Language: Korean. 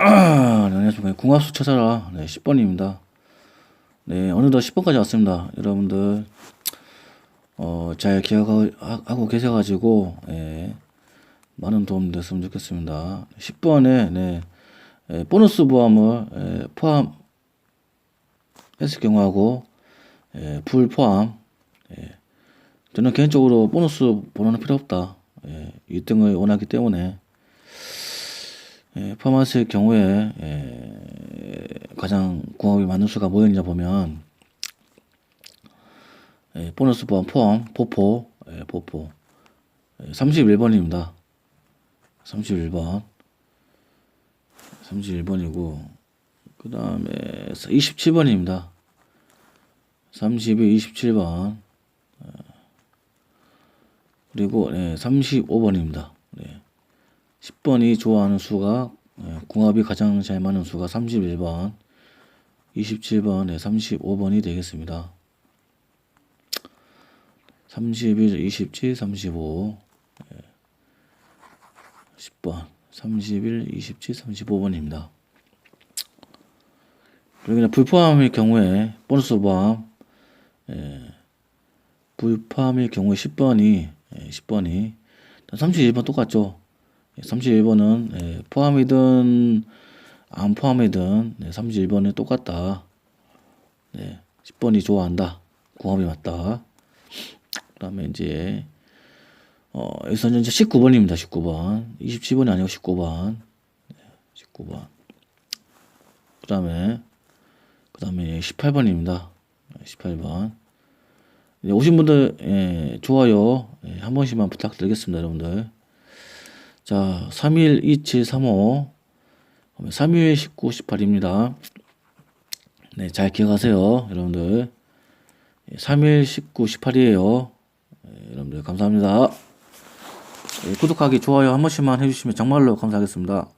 아, 네, 안녕하십니까. 궁합수 찾아라. 네, 10번입니다. 네, 어느덧 10번까지 왔습니다. 여러분들, 어, 잘 기억하고 계셔가지고, 예, 많은 도움 됐으면 좋겠습니다. 10번에, 네, 예, 보너스 보험을 예, 포함했을 경우하고, 예, 불 포함, 예, 저는 개인적으로 보너스 번호는 필요 없다. 예, 1등을 원하기 때문에, 예, 포함했을 경우에 예, 가장 궁합이 맞는 수가 뭐였냐 보면 예, 보너스 보험 포함 보포 예, 보포 예, 31번입니다. 31번 31번이고 그 다음에 27번입니다. 32, 27번 그리고 네, 35번입니다. 네. 10번이 좋아하는 수가 예, 궁합이 가장 잘 맞는 수가 31번, 27번, 네, 35번이 되겠습니다. 31, 27, 35, 예, 10번, 31, 27, 35번입니다. 그리고 불포함일 경우에 보너스 보험, 예, 불포함일 경우에 10번이, 예, 10번이 31번 똑같죠. 31번은 예, 포함이든 안 포함이든 네, 31번은 똑같다. 네, 10번이 좋아한다. 궁합이 맞다. 그 다음에 이제 어, 이제 19번입니다. 19번. 27번이 아니고 19번. 네, 19번. 그 다음에 그 다음에 18번입니다. 18번. 네, 오신 분들 예, 좋아요 예, 한 번씩만 부탁드리겠습니다, 여러분들. 자, 31, 27, 35, 31, 19, 18입니다. 네, 잘 기억하세요, 여러분들. 31, 19, 18이에요. 네, 여러분들 감사합니다. 네, 구독하기, 좋아요 한 번씩만 해주시면 정말로 감사하겠습니다.